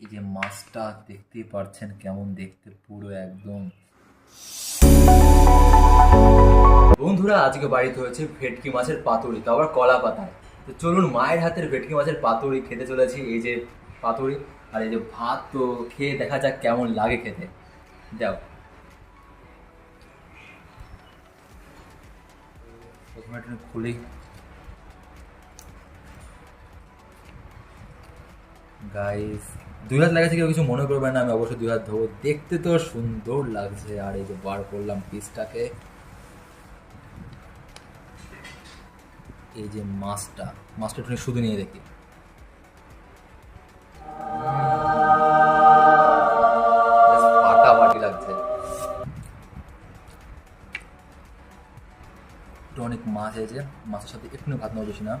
এই যে মাছটা দেখতেই পারছেন কেমন দেখতে, পুরো একদম। বন্ধুরা, আজকে বাড়িতে হয়েছে ভেটকি মাছের পাতুরি, তো আবার কলা পাতায় তো চলুন, মায়ের হাতের ভেটকি মাছের পাতুরি খেতে চলেছি। এই যে পাতুরি আর এই যে ভাত, তো খেয়ে দেখা যাক কেমন লাগে খেতে। যাও। প্রথমে একটু খুলি। গাইস দুই হাত লাগাচ্ছে কেউ কিছু মনে করবে না, আমি অবশ্যই দুই হাত ধোবো। দেখতে তো সুন্দর লাগছে, আর এই যে বার করলাম পিসটাকে এই যে মাছটা মাছটা একটু শুধু নিয়ে দেখি। লাগছে। একটু অনেক মাছ হয়েছে মাছের সাথে একটু ভাত নেওয়া বেশি না।